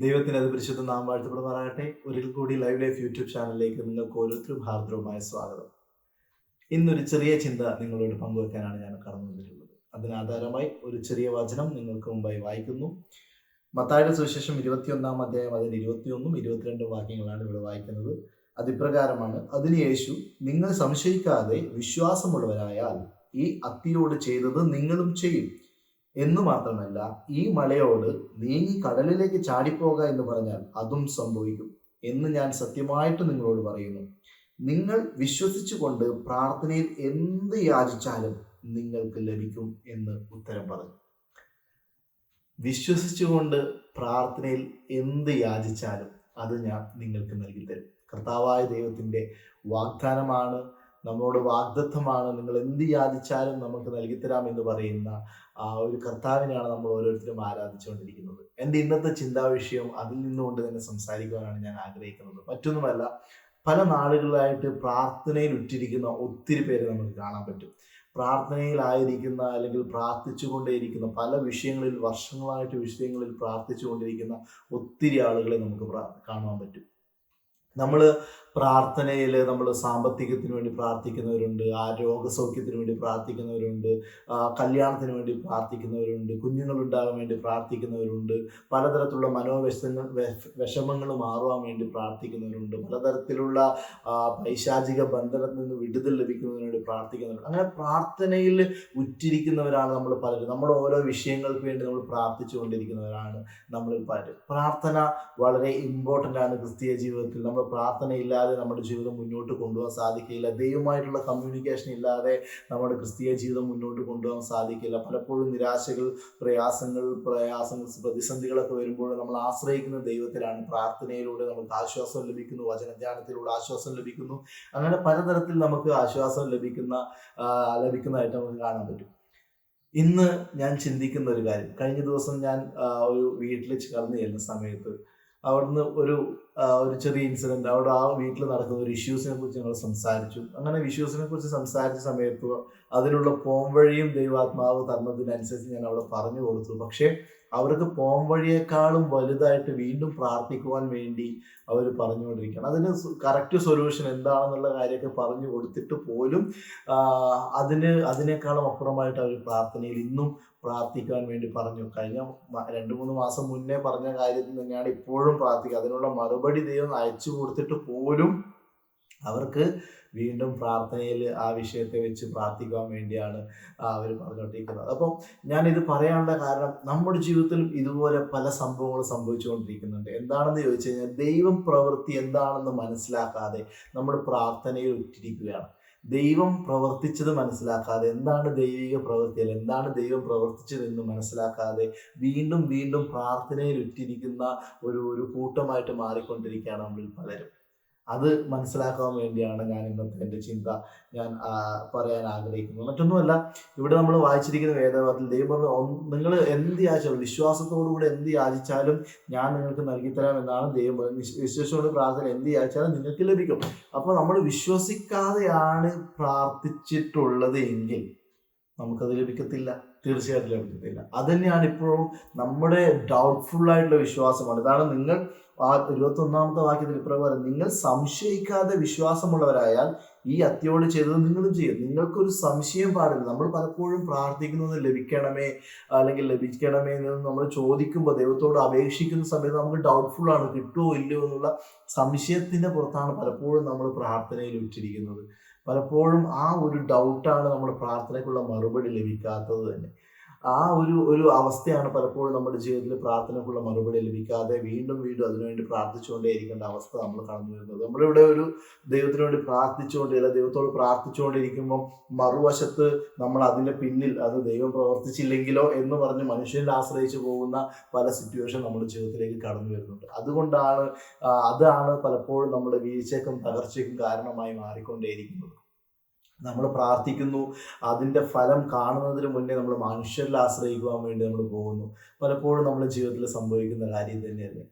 ദൈവത്തിന് അത് പരിശുദ്ധ നാം വാഴ്ത്തപ്പെടുമാറാകട്ടെ. ഒരിക്കൽ കൂടി ലൈവ് ലൈഫ് യൂട്യൂബ് ചാനലിലേക്ക് നിങ്ങൾക്ക് ഓരോരുത്തരും ഹാർദവുമായ സ്വാഗതം. ഇന്നൊരു ചെറിയ ചിന്ത നിങ്ങളോട് പങ്കുവെക്കാനാണ് ഞാൻ കടന്നു വന്നിട്ടുള്ളത്. അതിനാധാരമായി ഒരു ചെറിയ വചനം നിങ്ങൾക്ക് മുമ്പായി വായിക്കുന്നു. മത്തായുടെ സുവിശേഷം ഇരുപത്തിയൊന്നാം അധ്യായം അതിന് ഇരുപത്തിയൊന്നും ഇരുപത്തിരണ്ടും വാക്യങ്ങളാണ് ഇവിടെ വായിക്കുന്നത്. അതിപ്രകാരമാണ് അതിന് യേശു നിങ്ങൾ സംശയിക്കാതെ വിശ്വാസമുള്ളവരായാൽ ഈ അത്തിയോട് ചെയ്തത് നിങ്ങളും ചെയ്യും. എന്നു മാത്രമല്ല ഈ മലയോട് നീങ്ങി കടലിലേക്ക് ചാടിപ്പോക എന്ന് പറഞ്ഞാൽ അതും സംഭവിക്കും എന്ന് ഞാൻ സത്യമായിട്ട് നിങ്ങളോട് പറയുന്നു. നിങ്ങൾ വിശ്വസിച്ചുകൊണ്ട് പ്രാർത്ഥനയിൽ എന്ത് യാചിച്ചാലും നിങ്ങൾക്ക് ലഭിക്കും എന്ന് ഉത്തരം പറഞ്ഞു. വിശ്വസിച്ചുകൊണ്ട് പ്രാർത്ഥനയിൽ എന്ത് യാചിച്ചാലും അത് ഞാൻ നിങ്ങൾക്ക് നൽകി തരും. കർത്താവായ ദൈവത്തിന്റെ വാഗ്ദാനമാണ് നമ്മളോട് വാഗ്ദത്തമാണ് നിങ്ങൾ എന്ത് യാചിച്ചാലും നമുക്ക് നൽകിത്തരാം എന്ന് പറയുന്ന ആ ഒരു കർത്താവിനെയാണ് നമ്മൾ ഓരോരുത്തരും ആരാധിച്ചുകൊണ്ടിരിക്കുന്നത്. എന്റെ ഇന്നത്തെ ചിന്താ വിഷയം അതിൽ നിന്നുകൊണ്ട് തന്നെ സംസാരിക്കുവാനാണ് ഞാൻ ആഗ്രഹിക്കുന്നത്. മറ്റൊന്നുമല്ല പല നാളുകളിലായിട്ട് പ്രാർത്ഥനയിൽ ഉറ്റിരിക്കുന്ന ഒത്തിരി പേര് നമുക്ക് കാണാൻ പറ്റും. പ്രാർത്ഥനയിലായിരിക്കുന്ന അല്ലെങ്കിൽ പ്രാർത്ഥിച്ചുകൊണ്ടേയിരിക്കുന്ന പല വിഷയങ്ങളിൽ വർഷങ്ങളായിട്ട് വിഷയങ്ങളിൽ പ്രാർത്ഥിച്ചുകൊണ്ടിരിക്കുന്ന ഒത്തിരി ആളുകളെ നമുക്ക് കാണുവാൻ പറ്റും. നമ്മൾ പ്രാർത്ഥനയിൽ നമ്മൾ സാമ്പത്തികത്തിന് വേണ്ടി പ്രാർത്ഥിക്കുന്നവരുണ്ട് ആ രോഗസൗഖ്യത്തിന് വേണ്ടി പ്രാർത്ഥിക്കുന്നവരുണ്ട് കല്യാണത്തിന് വേണ്ടി പ്രാർത്ഥിക്കുന്നവരുണ്ട് കുഞ്ഞുങ്ങളുണ്ടാകാൻ വേണ്ടി പ്രാർത്ഥിക്കുന്നവരുണ്ട് പലതരത്തിലുള്ള മനോവിഷങ്ങൾ വിഷമങ്ങൾ മാറുവാൻ വേണ്ടി പ്രാർത്ഥിക്കുന്നവരുണ്ട് പലതരത്തിലുള്ള പൈശാചിക ബന്ധനത്തിൽ നിന്ന് വിടുതൽ ലഭിക്കുന്നതിന് വേണ്ടി പ്രാർത്ഥിക്കുന്നവരുണ്ട്. അങ്ങനെ പ്രാർത്ഥനയിൽ ഉറ്റിരിക്കുന്നവരാണ് നമ്മൾ പലരും. നമ്മുടെ ഓരോ വിഷയങ്ങൾക്ക് വേണ്ടി നമ്മൾ പ്രാർത്ഥിച്ചു കൊണ്ടിരിക്കുന്നവരാണ് നമ്മൾ പലരും. പ്രാർത്ഥന വളരെ ഇമ്പോർട്ടന്റ് ആണ് ക്രിസ്തീയ ജീവിതത്തിൽ. നമ്മൾ പ്രാർത്ഥന ഇല്ലാതെ നമ്മുടെ ജീവിതം മുന്നോട്ട് കൊണ്ടുപോകാൻ സാധിക്കില്ല ദൈവമായിട്ടുള്ള കമ്മ്യൂണിക്കേഷൻ ഇല്ലാതെ നമ്മുടെ ക്രിസ്തീയ ജീവിതം മുന്നോട്ട് കൊണ്ടുപോകാൻ സാധിക്കില്ല പലപ്പോഴും നിരാശകൾ പ്രയാസങ്ങൾ പ്രയാസങ്ങൾ പ്രതിസന്ധികളൊക്കെ വരുമ്പോൾ നമ്മൾ ആശ്രയിക്കുന്ന ദൈവത്തിലാണ്. പ്രാർത്ഥനയിലൂടെ നമുക്ക് ആശ്വാസം ലഭിക്കുന്നു വചനധ്യാനത്തിലൂടെ ആശ്വാസം ലഭിക്കുന്നു. അങ്ങനെ പലതരത്തിൽ നമുക്ക് ആശ്വാസം ലഭിക്കുന്ന ലഭിക്കുന്നതായിട്ട് നമുക്ക് കാണാൻ പറ്റും. ഇന്ന് ഞാൻ ചിന്തിക്കുന്ന ഒരു കാര്യം. കഴിഞ്ഞ ദിവസം ഞാൻ ഒരു വീട്ടിൽ ചേർന്ന് ചെല്ലുന്ന സമയത്ത് അവിടുന്ന് ഒരു ഒരു ചെറിയ ഇൻസിഡന്റ് അവിടെ ആ വീട്ടിൽ നടക്കുന്ന ഒരു ഇഷ്യൂസിനെ കുറിച്ച് ഞങ്ങൾ സംസാരിച്ചു. അങ്ങനെ ഇഷ്യൂസിനെ കുറിച്ച് സംസാരിച്ച സമയത്ത് അതിനുള്ള പോം വഴിയും ദൈവാത്മാവ് തന്നതിനനുസരിച്ച് ഞാൻ അവിടെ പറഞ്ഞു കൊടുത്തു. പക്ഷേ അവർക്ക് പോം വഴിയേക്കാളും വലുതായിട്ട് വീണ്ടും പ്രാർത്ഥിക്കുവാൻ വേണ്ടി അവർ പറഞ്ഞുകൊണ്ടിരിക്കുകയാണ്. അതിന് കറക്റ്റ് സൊല്യൂഷൻ എന്താണെന്നുള്ള കാര്യമൊക്കെ പറഞ്ഞു കൊടുത്തിട്ട് പോലും അതിന് അതിനേക്കാളും അപ്പുറമായിട്ട് അവർ പ്രാർത്ഥനയിൽ ഇന്നും പ്രാർത്ഥിക്കാൻ വേണ്ടി പറഞ്ഞു. കഴിഞ്ഞ രണ്ടു മൂന്ന് മാസം മുന്നേ പറഞ്ഞ കാര്യത്തിൽ തന്നെയാണ് ഇപ്പോഴും പ്രാർത്ഥിക്കുക. അതിനുള്ള മറുപടി ദൈവം അയച്ചു കൊടുത്തിട്ട് പോലും അവർക്ക് വീണ്ടും പ്രാർത്ഥനയിൽ ആ വിഷയത്തെ വെച്ച് പ്രാർത്ഥിക്കാൻ വേണ്ടിയാണ് അവർ പറഞ്ഞുകൊണ്ടിരിക്കുന്നത്. അപ്പം ഞാൻ ഇത് പറയാനുള്ള കാരണം നമ്മുടെ ജീവിതത്തിൽ ഇതുപോലെ പല സംഭവങ്ങളും സംഭവിച്ചുകൊണ്ടിരിക്കുന്നുണ്ട്. എന്താണെന്ന് ചോദിച്ചു കഴിഞ്ഞാൽ ദൈവം പ്രവൃത്തി എന്താണെന്ന് മനസ്സിലാക്കാതെ നമ്മൾ പ്രാർത്ഥനയിൽ ഇട്ടിരിക്കുകയാണ് ദൈവം പ്രവർത്തിച്ചത് മനസ്സിലാക്കാതെ എന്താണ് ദൈവിക പ്രവൃത്തി എന്താണ് ദൈവം പ്രവർത്തിച്ചതെന്ന് മനസ്സിലാക്കാതെ വീണ്ടും വീണ്ടും പ്രാർത്ഥനയിൽ ഉറ്റിരിക്കുന്ന ഒരു ഒരു കൂട്ടമായിട്ട് മാറിക്കൊണ്ടിരിക്കുകയാണ് നമ്മളിൽ പലരും. അത് മനസ്സിലാക്കാൻ വേണ്ടിയാണ് ഞാൻ ഇന്നത്തെ എന്റെ ചിന്ത ഞാൻ പറയാൻ ആഗ്രഹിക്കുന്നത്. മറ്റൊന്നുമല്ല ഇവിടെ നമ്മൾ വായിച്ചിരിക്കുന്ന വേദവാദത്തിൽ ദൈവം നിങ്ങൾ എന്ത് യാചിച്ചാലും വിശ്വാസത്തോടുകൂടി എന്ത് യാചിച്ചാലും ഞാൻ നിങ്ങൾക്ക് നൽകിത്തരാം എന്നാണ് ദൈവം വിശ്വസിച്ചുകൊണ്ട് പ്രാർത്ഥന എന്ത് യാചിച്ചാലും നിങ്ങൾക്ക് ലഭിക്കും. അപ്പോൾ നമ്മൾ വിശ്വസിക്കാതെയാണ് പ്രാർത്ഥിച്ചിട്ടുള്ളത് എങ്കിൽ നമുക്കത് ലഭിക്കത്തില്ല. തീർച്ചയായിട്ടും ലഭിക്കത്തില്ല. അത് തന്നെയാണ് ഇപ്പോഴും നമ്മുടെ ഡൗട്ട്ഫുൾ ആയിട്ടുള്ള വിശ്വാസമാണ്. ഇതാണ് നിങ്ങൾ ഇരുപത്തി ഒന്നാമത്തെ വാക്യത്തിൽ ഇപ്രകാരം നിങ്ങൾ സംശയിക്കാതെ വിശ്വാസമുള്ളവരായാൽ ഈ അത്യോട് ചെയ്തത് നിങ്ങളും ചെയ്യും. നിങ്ങൾക്കൊരു സംശയം പാടില്ല. നമ്മൾ പലപ്പോഴും പ്രാർത്ഥിക്കുന്നത് ലഭിക്കണമേ അല്ലെങ്കിൽ ലഭിക്കണമേ എന്ന് നമ്മൾ ചോദിക്കുമ്പോൾ ദൈവത്തോട് അപേക്ഷിക്കുന്ന സമയത്ത് നമുക്ക് ഡൗട്ട്ഫുൾ ആണ് കിട്ടുമോ ഇല്ലയോ എന്നുള്ള സംശയത്തിന്റെ പുറത്താണ് പലപ്പോഴും നമ്മൾ പ്രാർത്ഥനയിൽ ഉറ്റിരിക്കുന്നത് പലപ്പോഴും ആ ഒരു ഡൗട്ടാണ് നമ്മുടെ പ്രാർത്ഥനയ്ക്കുള്ള മറുപടി ലഭിക്കാത്തത് തന്നെ. ആ ഒരു ഒരു അവസ്ഥയാണ് പലപ്പോഴും നമ്മുടെ ജീവിതത്തിൽ പ്രാർത്ഥനക്കുള്ള മറുപടി ലഭിക്കാതെ വീണ്ടും വീണ്ടും അതിനുവേണ്ടി പ്രാർത്ഥിച്ചുകൊണ്ടേ ഇരിക്കേണ്ട അവസ്ഥ നമ്മൾ കടന്നു വരുന്നത്. നമ്മളിവിടെ ഒരു ദൈവത്തിന് വേണ്ടി പ്രാർത്ഥിച്ചുകൊണ്ട് അല്ല ദൈവത്തോട് പ്രാർത്ഥിച്ചുകൊണ്ടിരിക്കുമ്പോൾ മറുവശത്ത് നമ്മൾ അതിന്റെ പിന്നിൽ അത് ദൈവം പ്രവർത്തിച്ചില്ലെങ്കിലോ എന്ന് പറഞ്ഞ് മനുഷ്യനെ ആശ്രയിച്ചു പോകുന്ന പല സിറ്റുവേഷൻ നമ്മുടെ ജീവിതത്തിലേക്ക് കടന്നു വരുന്നുണ്ട്. അതുകൊണ്ടാണ് അതാണ് പലപ്പോഴും നമ്മുടെ വീഴ്ചക്കും തകർച്ചയ്ക്കും കാരണമായി മാറിക്കൊണ്ടേയിരിക്കുന്നത്. നമ്മൾ പ്രാർത്ഥിക്കുന്നു. അതിന്റെ ഫലം കാണുന്നതിന് മുന്നേ നമ്മൾ മനുഷ്യരിൽ ആശ്രയിക്കുവാൻ വേണ്ടി നമ്മൾ പോകുന്നു. പലപ്പോഴും നമ്മുടെ ജീവിതത്തിൽ സംഭവിക്കുന്ന കാര്യം തന്നെയല്ലേ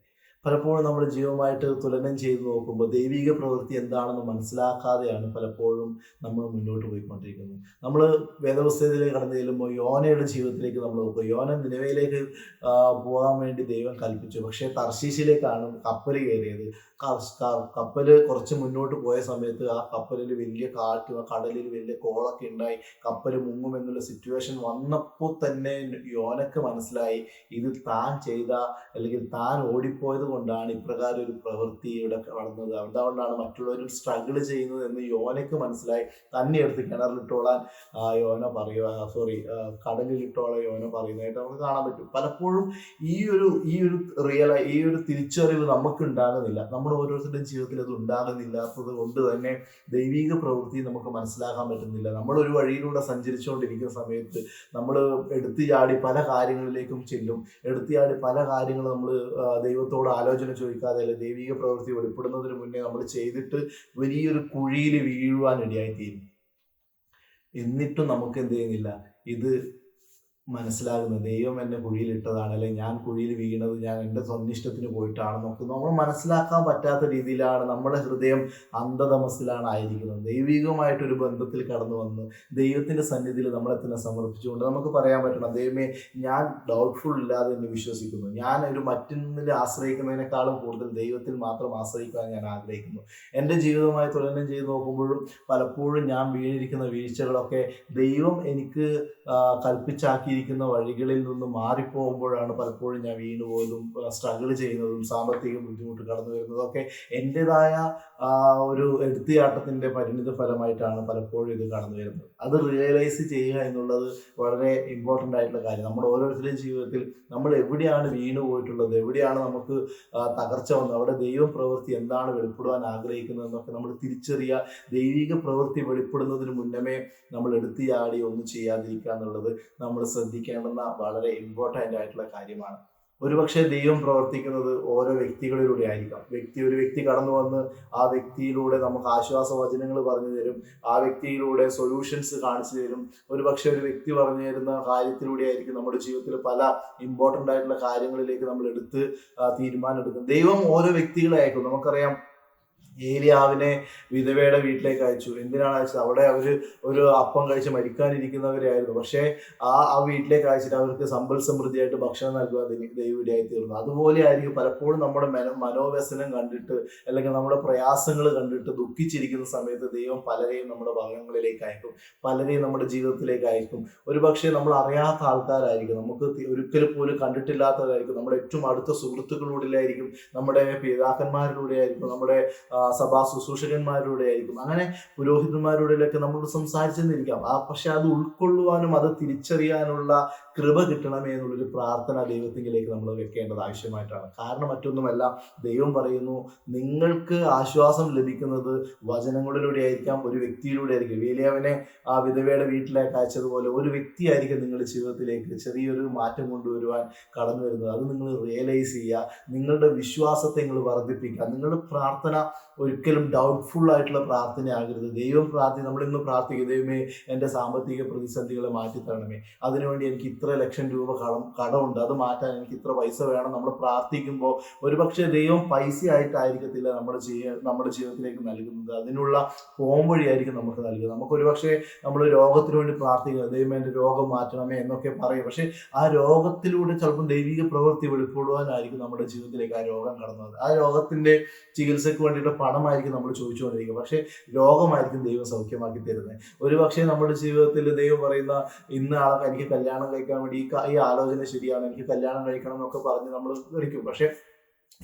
പലപ്പോഴും നമ്മുടെ ജീവമായിട്ട് തുലനം ചെയ്ത് നോക്കുമ്പോൾ ദൈവിക പ്രവൃത്തി എന്താണെന്ന് മനസ്സിലാക്കാതെയാണ് പലപ്പോഴും നമ്മൾ മുന്നോട്ട് പോയിക്കൊണ്ടിരിക്കുന്നത്. നമ്മൾ വേദപുസ്തകത്തിലേക്ക് കടന്നു ചെല്ലുമ്പോൾ യോനയുടെ ജീവിതത്തിലേക്ക് നമ്മൾ നോക്കുക. യോന നിലവിലേക്ക് പോകാൻ വേണ്ടി ദൈവം കൽപ്പിച്ചു. പക്ഷേ തർശീശിലേക്കാണ് കപ്പൽ കയറിയത്. കപ്പൽ കുറച്ച് മുന്നോട്ട് പോയ സമയത്ത് ആ കപ്പലിൽ വലിയ കാറ്റ് കടലിൽ വലിയ കോളൊക്കെ ഉണ്ടായി. കപ്പൽ മുങ്ങും എന്നുള്ള സിറ്റുവേഷൻ വന്നപ്പോൾ തന്നെ യോനക്ക് മനസ്സിലായി. ഇത് താൻ ചെയ്ത അല്ലെങ്കിൽ താൻ ഓടിപ്പോയത് കൊണ്ടാണ് ഇപ്രകാരം ഒരു പ്രവൃത്തി ഇവിടെ വളർന്നത് അതുകൊണ്ടാണ് മറ്റുള്ളവരും സ്ട്രഗിൾ ചെയ്യുന്നത് എന്ന് യോനയ്ക്ക് മനസ്സിലായി. തന്നെ എടുത്ത് കിണറിലിട്ടോളാൻ യോന പറയുക സോറി കടലിലിട്ടോളാൻ യോന പറയുന്നതായിട്ട് നമുക്ക് കാണാൻ പറ്റും. പലപ്പോഴും ഈ ഒരു ഈ ഒരു റിയൽ ഈ ഒരു തിരിച്ചറിവ് നമുക്ക് ഉണ്ടാകുന്നില്ല നമ്മൾ ഓരോരുത്തരുടെയും ജീവിതത്തിൽ അത് ഉണ്ടാകുന്നില്ലാത്തത് കൊണ്ട് തന്നെ ദൈവിക പ്രവൃത്തി നമുക്ക് മനസ്സിലാക്കാൻ പറ്റുന്നില്ല. നമ്മൾ ഒരു വഴിയിലൂടെ സഞ്ചരിച്ചുകൊണ്ടിരിക്കുന്ന സമയത്ത് നമ്മൾ എടുത്തു ചാടി പല കാര്യങ്ങളിലേക്കും ചെല്ലും. എടുത്തു ചാടി പല കാര്യങ്ങളും നമ്മൾ ദൈവത്തോട് ആലോചന ചോദിക്കാതെ അല്ലെ ദൈവിക പ്രവൃത്തി വെളിപ്പെടുന്നതിന് മുന്നേ നമ്മൾ ചെയ്തിട്ട് വലിയൊരു കുഴിയിൽ വീഴുവാൻ ഇടയായിത്തീരും. എന്നിട്ടും നമുക്ക് എന്ത് ചെയ്യുന്നില്ല? ഇത് മനസ്സിലാകുന്നത്. ദൈവം എന്നെ കുഴിയിലിട്ടതാണ്. അല്ലെങ്കിൽ ഞാൻ കുഴിയിൽ വീണത് ഞാൻ എന്റെ സ്വന്തം പോയിട്ടാണ് നോക്കുന്നത് നമ്മൾ മനസ്സിലാക്കാൻ പറ്റാത്ത രീതിയിലാണ് നമ്മുടെ ഹൃദയം അന്ധതമസിലാണ് ആയിരിക്കുന്നത്. ദൈവികമായിട്ടൊരു ബന്ധത്തിൽ കടന്നു വന്ന് ദൈവത്തിന്റെ സന്നിധിയിൽ നമ്മളെ തന്നെ സമർപ്പിച്ചുകൊണ്ട് നമുക്ക് പറയാൻ പറ്റണം ദൈവമേ ഞാൻ ഡൗട്ട്ഫുൾ ഇല്ലാതെ എന്നെ വിശ്വസിക്കുന്നു. ഞാൻ ഒരു മറ്റൊന്നിൽ ആശ്രയിക്കുന്നതിനേക്കാളും കൂടുതൽ ദൈവത്തിൽ മാത്രം ആശ്രയിക്കാൻ ഞാൻ ആഗ്രഹിക്കുന്നു. എന്റെ ജീവിതമായി തുലനം ചെയ്ത് നോക്കുമ്പോഴും പലപ്പോഴും ഞാൻ വീണിരിക്കുന്ന വീഴ്ചകളൊക്കെ ദൈവം എനിക്ക് കൽപ്പിച്ചാക്കി ഇരിക്കുന്ന വഴികളിൽ നിന്ന് മാറിപ്പോകുമ്പോഴാണ് പലപ്പോഴും ഞാൻ വീണുപോയതും സ്ട്രഗിൾ ചെയ്യുന്നതും സാമ്പത്തിക ബുദ്ധിമുട്ട് കടന്നു വരുന്നതും ഒക്കെ എന്റെതായ ഒരു എടുത്തിയാട്ടത്തിന്റെ പരിണിത ഫലമായിട്ടാണ് പലപ്പോഴും ഇത് കടന്നു വരുന്നത്. അത് റിയലൈസ് ചെയ്യുക എന്നുള്ളത് വളരെ ഇമ്പോർട്ടന്റ് ആയിട്ടുള്ള കാര്യം. നമ്മുടെ ഓരോരുത്തരുടെയും ജീവിതത്തിൽ നമ്മൾ എവിടെയാണ് വീണു പോയിട്ടുള്ളത് എവിടെയാണ് നമുക്ക് തകർച്ച വന്നത് അവിടെ ദൈവം പ്രവൃത്തി എന്താണ് വെളിപ്പെടുവാൻ ആഗ്രഹിക്കുന്നതെന്നൊക്കെ നമ്മൾ തിരിച്ചറിയുക ദൈവിക പ്രവൃത്തി വെളിപ്പെടുന്നതിന് മുന്നമേ നമ്മൾ എടുത്തിയാടി ഒന്നും ചെയ്യാതിരിക്കുക എന്നുള്ളത് നമ്മൾ ശ്രദ്ധിക്കേണ്ടുന്ന വളരെ ഇമ്പോർട്ടന്റ് ആയിട്ടുള്ള കാര്യമാണ്. ഒരുപക്ഷെ ദൈവം പ്രവർത്തിക്കുന്നത് ഓരോ വ്യക്തികളിലൂടെ ആയിരിക്കാം. വ്യക്തി ഒരു വ്യക്തി കടന്നു വന്ന് ആ വ്യക്തിയിലൂടെ നമുക്ക് ആശ്വാസ വചനങ്ങൾ പറഞ്ഞു തരും. ആ വ്യക്തിയിലൂടെ സൊല്യൂഷൻസ് കാണിച്ചു തരും. ഒരുപക്ഷെ ഒരു വ്യക്തി പറഞ്ഞു തരുന്ന കാര്യത്തിലൂടെ ആയിരിക്കും നമ്മുടെ ജീവിതത്തിൽ പല ഇമ്പോർട്ടന്റ് ആയിട്ടുള്ള കാര്യങ്ങളിലേക്ക് നമ്മൾ എടുത്ത് തീരുമാനം എടുക്കും ദൈവം ഓരോ വ്യക്തികളെ അയക്കും നമുക്കറിയാം ഏലിയാവിനെ വിധവയുടെ വീട്ടിലേക്ക് അയച്ചു. എന്തിനാണ് അയച്ചത്? അവിടെ അവർ ഒരു അപ്പം കഴിച്ച് മരിക്കാനിരിക്കുന്നവരായിരുന്നു പക്ഷേ ആ ആ വീട്ടിലേക്ക് അയച്ചിട്ട് അവർക്ക് സമ്പൽ സമൃദ്ധിയായിട്ട് ഭക്ഷണം നൽകുവാൻ ദൈവവിടെയായി തീർന്നു അതുപോലെ ആയിരിക്കും പലപ്പോഴും നമ്മുടെ മനോവ്യസനം കണ്ടിട്ട് അല്ലെങ്കിൽ നമ്മുടെ പ്രയാസങ്ങൾ കണ്ടിട്ട് ദുഃഖിച്ചിരിക്കുന്ന സമയത്ത് ദൈവം പലരെയും നമ്മുടെ ഭാഗങ്ങളിലേക്ക് അയക്കും. പലരെയും നമ്മുടെ ജീവിതത്തിലേക്ക് അയക്കും. ഒരു പക്ഷേ നമ്മൾ അറിയാത്ത ആൾക്കാരായിരിക്കും. നമുക്ക് ഒരിക്കലും പോലും കണ്ടിട്ടില്ലാത്തവരായിരിക്കും. നമ്മുടെ ഏറ്റവും അടുത്ത സുഹൃത്തുക്കളിലൂടെ ആയിരിക്കും നമ്മുടെ പിതാക്കന്മാരിലൂടെ ആയിരിക്കും നമ്മുടെ സഭാ ശുശ്രൂഷകന്മാരുടെ ആയിരിക്കും. അങ്ങനെ പുരോഹിതന്മാരുടെയൊക്കെ നമ്മൾ സംസാരിച്ചെന്നിരിക്കാം. ആ പക്ഷെ അത് ഉൾക്കൊള്ളുവാനും അത് തിരിച്ചറിയാനുള്ള കൃപ കിട്ടണമേ എന്നുള്ളൊരു പ്രാർത്ഥന ദൈവത്തിങ്കിലേക്ക് നമ്മൾ വെക്കേണ്ടത് ആവശ്യമായിട്ടാണ്. കാരണം മറ്റൊന്നുമല്ല ദൈവം പറയുന്നു നിങ്ങൾക്ക് ആശ്വാസം ലഭിക്കുന്നത് വചനങ്ങളിലൂടെ ആയിരിക്കാം ഒരു വ്യക്തിയിലൂടെ ആയിരിക്കും. വേലിയാവിനെ ആ വിധവയുടെ വീട്ടിലേക്ക് അയച്ചതുപോലെ ഒരു വ്യക്തിയായിരിക്കും നിങ്ങളുടെ ജീവിതത്തിലേക്ക് ചെറിയൊരു മാറ്റം കൊണ്ടുവരുവാൻ കടന്നു വരുന്നത്. അത് നിങ്ങൾ റിയലൈസ് ചെയ്യുക നിങ്ങളുടെ വിശ്വാസത്തെ നിങ്ങൾ വർദ്ധിപ്പിക്കുക നിങ്ങളുടെ പ്രാർത്ഥന ഒരിക്കലും ഡൗട്ട്ഫുൾ ആയിട്ടുള്ള പ്രാർത്ഥനയാകരുത് ദൈവം പ്രാർത്ഥി നമ്മൾ ഇന്ന് പ്രാർത്ഥിക്കുക ദൈവമേ എന്റെ സാമ്പത്തിക പ്രതിസന്ധികളെ മാറ്റി തരണമേ അതിനുവേണ്ടി എനിക്ക് ഇത്ര ലക്ഷം രൂപ കടം കടമുണ്ട്. അത് മാറ്റാൻ എനിക്ക് ഇത്ര പൈസ വേണം. നമ്മൾ പ്രാർത്ഥിക്കുമ്പോൾ ഒരുപക്ഷെ ദൈവം പൈസ ആയിട്ടായിരിക്കത്തില്ല നമ്മുടെ ജീവ നമ്മുടെ ജീവിതത്തിലേക്ക് നൽകുന്നത്. അതിനുള്ള പോംവഴിയായിരിക്കും നമുക്ക് നൽകുക നമുക്ക് ഒരുപക്ഷെ നമ്മൾ രോഗത്തിന് വേണ്ടി പ്രാർത്ഥിക്കുക ദൈവം എന്റെ രോഗം മാറ്റണമേ എന്നൊക്കെ പറയും പക്ഷേ ആ രോഗത്തിലൂടെ ചിലപ്പോൾ ദൈവിക പ്രവൃത്തി വെളിപ്പെടുവാനായിരിക്കും നമ്മുടെ ജീവിതത്തിലേക്ക് ആ രോഗം കടന്നത്. ആ രോഗത്തിന്റെ ചികിത്സയ്ക്ക് വേണ്ടിയിട്ട് പണമായിരിക്കും നമ്മൾ ചോദിച്ചുകൊണ്ടിരിക്കുക. പക്ഷേ രോഗമായിരിക്കും ദൈവം സൗഖ്യമാക്കി തരുന്നത്. ഒരു പക്ഷേ നമ്മുടെ ജീവിതത്തിൽ ദൈവം പറയുന്ന ഇന്ന് ആളെ എനിക്ക് കല്യാണം കഴിക്കാൻ വേണ്ടി ഈ ആലോചന ശരിയാണ്. എനിക്ക് കല്യാണം കഴിക്കണം എന്നൊക്കെ പറഞ്ഞ് നമ്മൾ കഴിക്കും പക്ഷേ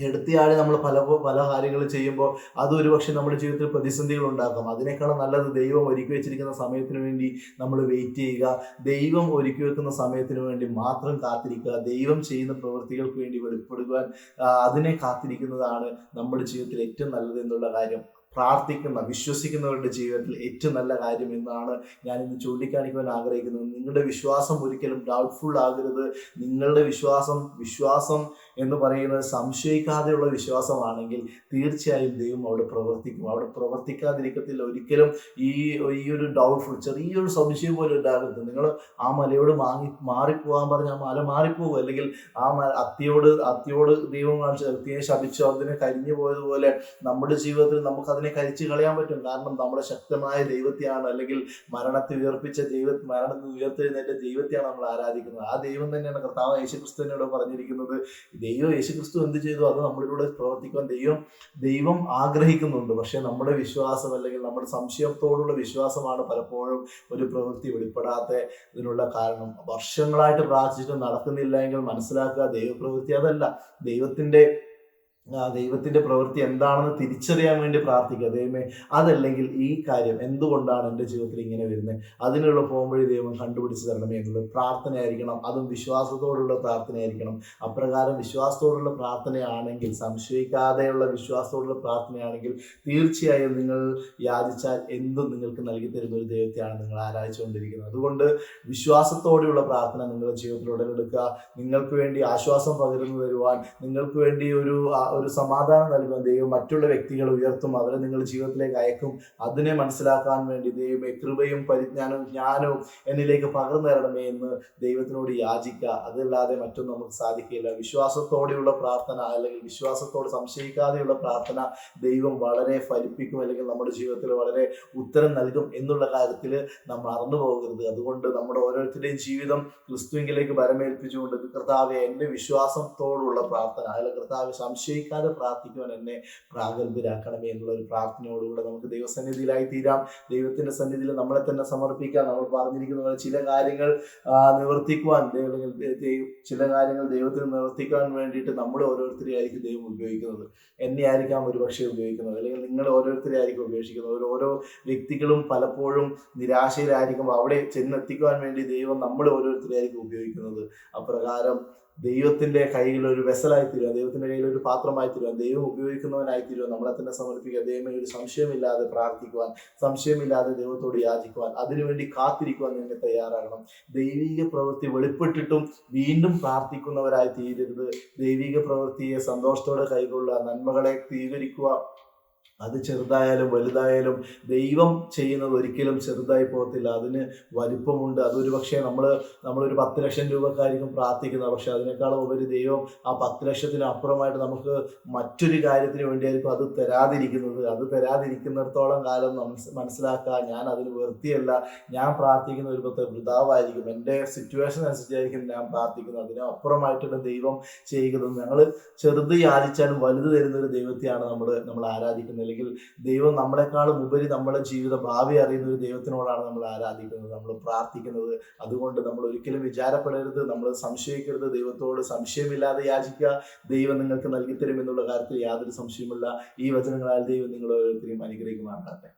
എടുത്തിയാളെ നമ്മൾ പല പല കാര്യങ്ങൾ ചെയ്യുമ്പോൾ അത് ഒരുപക്ഷെ നമ്മുടെ ജീവിതത്തിൽ പ്രതിസന്ധികൾ ഉണ്ടാക്കാം. അതിനേക്കാളും നല്ലത് ദൈവം ഒരുക്കി വെച്ചിരിക്കുന്ന സമയത്തിന് വേണ്ടി നമ്മൾ വെയിറ്റ് ചെയ്യുക. ദൈവം ഒരുക്കി വെക്കുന്ന സമയത്തിന് വേണ്ടി മാത്രം കാത്തിരിക്കുക. ദൈവം ചെയ്യുന്ന പ്രവൃത്തികൾക്ക് വേണ്ടി വെളിപ്പെടുവാൻ അതിനെ കാത്തിരിക്കുന്നതാണ് നമ്മുടെ ജീവിതത്തിൽ ഏറ്റവും നല്ലത് എന്നുള്ള കാര്യം. പ്രാർത്ഥിക്കുന്ന വിശ്വസിക്കുന്നവരുടെ ജീവിതത്തിൽ ഏറ്റവും നല്ല കാര്യം എന്നാണ് ഞാൻ ഇന്ന് ചൂണ്ടിക്കാണിക്കുവാൻ ആഗ്രഹിക്കുന്നത്. നിങ്ങളുടെ വിശ്വാസം ഒരിക്കലും ഡൗട്ട്ഫുൾ ആകരുത്. നിങ്ങളുടെ വിശ്വാസം വിശ്വാസം എന്ന് പറയുന്നത് സംശയിക്കാതെയുള്ള വിശ്വാസമാണെങ്കിൽ തീർച്ചയായും ദൈവം അവിടെ പ്രവർത്തിക്കും. അവിടെ പ്രവർത്തിക്കാതിരിക്കത്തില്ല. ഒരിക്കലും ഈ ഈ ഒരു ഡൗട്ട്ഫുൾ ചെറിയൊരു സംശയം പോലും ഉണ്ടാകരുത്. നിങ്ങൾ ആ മലയോട് മാങ്ങി മാറിപ്പോകാൻ പറഞ്ഞ ആ മല മാറിപ്പോകും അല്ലെങ്കിൽ ആ അത്തിയോട് അത്തിയോട് ദൈവം കാണിച്ച അത്തിയെ ശപിച്ചു അതിനെ കരിഞ്ഞു പോയതുപോലെ നമ്മുടെ ജീവിതത്തിൽ നമുക്ക് അതിനെ കരിച്ചു കളയാൻ പറ്റും. കാരണം നമ്മുടെ ശക്തമായ ദൈവത്തെയാണ് അല്ലെങ്കിൽ മരണത്തെ ഉയർപ്പിച്ച ദൈവ മരണത്തിൽ ഉയർത്തെഴുന്നേറ്റ ദൈവത്തെയാണ് നമ്മൾ ആരാധിക്കുന്നത്. ആ ദൈവം തന്നെയാണ് കർത്താവ് യേശുക്രിസ്തുവിനോട് പറഞ്ഞിരിക്കുന്നത്. ദൈവം യേശുക്രിസ്തു എന്ത് ചെയ്തു? അത് നമ്മളിലൂടെ പ്രവർത്തിക്കാൻ ദൈവം ദൈവം ആഗ്രഹിക്കുന്നുണ്ട്. പക്ഷെ നമ്മുടെ വിശ്വാസം അല്ലെങ്കിൽ നമ്മുടെ സംശയത്തോടുള്ള വിശ്വാസമാണ് പലപ്പോഴും ഒരു പ്രവൃത്തി വെളിപ്പെടാത്ത ഇതിനുള്ള കാരണം. വർഷങ്ങളായിട്ട് പ്രാർത്ഥിച്ചിട്ട് നടക്കുന്നില്ല എങ്കിൽ മനസ്സിലാക്കുക ദൈവപ്രവൃത്തി അതല്ല. ദൈവത്തിന്റെ ആ ദൈവത്തിന്റെ പ്രവൃത്തി എന്താണെന്ന് തിരിച്ചറിയാൻ വേണ്ടി പ്രാർത്ഥിക്കുക. ദൈവമേ അതല്ലെങ്കിൽ ഈ കാര്യം എന്തുകൊണ്ടാണ് എന്റെ ജീവിതത്തിൽ ഇങ്ങനെ വരുന്നത്? അതിനുള്ള പോകുമ്പോഴേ ദൈവം കണ്ടുപിടിച്ച് തരണമേ എന്നുള്ളത് പ്രാർത്ഥനയായിരിക്കണം. അതും വിശ്വാസത്തോടുള്ള പ്രാർത്ഥനയായിരിക്കണം. അപ്രകാരം വിശ്വാസത്തോടുള്ള പ്രാർത്ഥനയാണെങ്കിൽ സംശയിക്കാതെയുള്ള വിശ്വാസത്തോടുള്ള പ്രാർത്ഥനയാണെങ്കിൽ തീർച്ചയായും നിങ്ങൾ യാചിച്ചാൽ എന്തും നിങ്ങൾക്ക് നൽകി തരുന്ന ഒരു ദൈവത്തെയാണ് നിങ്ങൾ ആരാധിച്ചുകൊണ്ടിരിക്കുന്നത്. അതുകൊണ്ട് വിശ്വാസത്തോടെയുള്ള പ്രാർത്ഥന നിങ്ങളുടെ ജീവിതത്തിൽ ഉടലെടുക്കുക. നിങ്ങൾക്ക് വേണ്ടി ആശ്വാസം പകർന്നു തരുവാൻ നിങ്ങൾക്ക് വേണ്ടി ഒരു ഒരു സമാധാനം നൽകുന്ന ദൈവം മറ്റുള്ള വ്യക്തികളെ ഉയർത്തും അവരെ നിങ്ങളുടെ ജീവിതത്തിലേക്ക് അയക്കും. അതിനെ മനസ്സിലാക്കാൻ വേണ്ടി ദൈവമേ കൃപയും പരിജ്ഞാനവും ജ്ഞാനവും എന്നിലേക്ക് പകർന്നു തരണമേ എന്ന് ദൈവത്തിനോട് യാചിക്കുക. അതല്ലാതെ മറ്റൊന്നും നമുക്ക് സാധിക്കില്ല വിശ്വാസത്തോടെയുള്ള പ്രാർത്ഥന അല്ലെങ്കിൽ വിശ്വാസത്തോട് സംശയിക്കാതെയുള്ള പ്രാർത്ഥന ദൈവം വളരെ ഫലിപ്പിക്കും അല്ലെങ്കിൽ നമ്മുടെ ജീവിതത്തിൽ വളരെ ഉത്തരം നൽകും എന്നുള്ള കാര്യത്തിൽ നമ്മൾ മറന്നു പോകരുത്. അതുകൊണ്ട് നമ്മുടെ ഓരോരുത്തരുടെയും ജീവിതം ക്രിസ്തുവിലേക്ക് വരമേൽപ്പിച്ചുകൊണ്ട് കർത്താവെ എന്റെ വിശ്വാസത്തോടുള്ള പ്രാർത്ഥന അല്ലെങ്കിൽ കർത്താവ് സംശയിക്കാതെ പ്രാർത്ഥിക്കുവാൻ എന്നെ പ്രാഗൽഭ്യരാക്കണമേ എന്നുള്ള ഒരു പ്രാർത്ഥനയോടുകൂടെ നമുക്ക് ദൈവസന്നിധിയിലായി തീരാം. ദൈവത്തിന്റെ സന്നിധിയിൽ നമ്മളെ തന്നെ സമർപ്പിക്കാം. നമ്മൾ പറഞ്ഞിരിക്കുന്ന ചില കാര്യങ്ങൾ നിവർത്തിക്കുവാൻ ചില കാര്യങ്ങൾ ദൈവത്തിന് നിവർത്തിക്കാൻ വേണ്ടിയിട്ട് നമ്മൾ ഓരോരുത്തരെ ആയിരിക്കും ദൈവം ഉപയോഗിക്കുന്നത്. എന്നെ ആയിരിക്കാം ഒരുപക്ഷെ ഉപയോഗിക്കുന്നത്. അല്ലെങ്കിൽ നിങ്ങൾ ഓരോരുത്തരെ ആയിരിക്കും ഉപേക്ഷിക്കുന്നത് ഓരോ വ്യക്തികളും പലപ്പോഴും നിരാശയിലായിരിക്കും അവിടെ ചെന്നെത്തിക്കുവാൻ വേണ്ടി ദൈവം നമ്മൾ ഓരോരുത്തരെ ആയിരിക്കും ഉപയോഗിക്കുന്നത്. അപ്രകാരം ദൈവത്തിന്റെ കയ്യിൽ ഒരു വെസലായി തീരുക ദൈവത്തിന്റെ കയ്യിൽ ഒരു പാത്രമായി തീരുക ദൈവം ഉപയോഗിക്കുന്നവനായി തീരുക നമ്മളെ തന്നെ സമർപ്പിക്കുക ദൈവമേ ഒരു സംശയമില്ലാതെ പ്രാർത്ഥിക്കുവാൻ സംശയമില്ലാതെ ദൈവത്തോട് യാചിക്കുവാൻ അതിനുവേണ്ടി കാത്തിരിക്കുവാൻ നിന്നെ തയ്യാറാകണം. ദൈവിക പ്രവൃത്തി വെളിപ്പെട്ടിട്ടും വീണ്ടും പ്രാർത്ഥിക്കുന്നവരായി തീരരുത്. ദൈവിക പ്രവൃത്തിയെ സന്തോഷത്തോടെ കൈകൊള്ളുക നന്മകളെ സ്വീകരിക്കുക. അത് ചെറുതായാലും വലുതായാലും ദൈവം ചെയ്യുന്നത് ഒരിക്കലും ചെറുതായി പോകത്തില്ല. അതിന് വലിപ്പമുണ്ട്. അതൊരു പക്ഷേ നമ്മൾ നമ്മളൊരു പത്ത് ലക്ഷം രൂപക്കായിരിക്കും പ്രാർത്ഥിക്കുന്നത്. പക്ഷെ അതിനേക്കാളും ഉപരി ദൈവം ആ പത്ത് ലക്ഷത്തിന് അപ്പുറമായിട്ട് നമുക്ക് മറ്റൊരു കാര്യത്തിന് വേണ്ടിയായിരിക്കും അത് തരാതിരിക്കുന്നത്. അത് തരാതിരിക്കുന്നിടത്തോളം കാലം മനസ് മനസ്സിലാക്കുക. ഞാൻ അതിന് വൃത്തിയല്ല ഞാൻ പ്രാർത്ഥിക്കുന്ന ഒരു പത്ത് വൃതാവായിരിക്കും എന്റെ സിറ്റുവേഷൻ അനുസരിച്ചായിരിക്കും ഞാൻ പ്രാർത്ഥിക്കുന്നത്. അതിന് അപ്പുറമായിട്ടാണ് ദൈവം ചെയ്യുന്നത്. ഞങ്ങൾ ചെറുത് യാചിച്ചാലും വലുത് തരുന്ന ഒരു ദൈവത്തെയാണ് നമ്മൾ നമ്മൾ ആരാധിക്കുന്നത്. അല്ലെങ്കിൽ ദൈവം നമ്മളെക്കാളും ഉപരി നമ്മുടെ ജീവിത ഭാവി അറിയുന്ന ഒരു ദൈവത്തിനോടാണ് നമ്മൾ ആരാധിക്കുന്നത് നമ്മൾ പ്രാർത്ഥിക്കുന്നത്. അതുകൊണ്ട് നമ്മൾ ഒരിക്കലും വിചാരപ്പെടരുത് നമ്മൾ സംശയിക്കരുത് ദൈവത്തോട് സംശയമില്ലാതെ യാചിക്കുക. ദൈവം നിങ്ങൾക്ക് നൽകിത്തരും എന്നുള്ള കാര്യത്തിൽ യാതൊരു സംശയമില്ല ഈ വചനങ്ങളാൽ ദൈവം നിങ്ങൾ ഓരോരുത്തരെയും അനുഗ്രഹിക്കുമാറാകട്ടെ.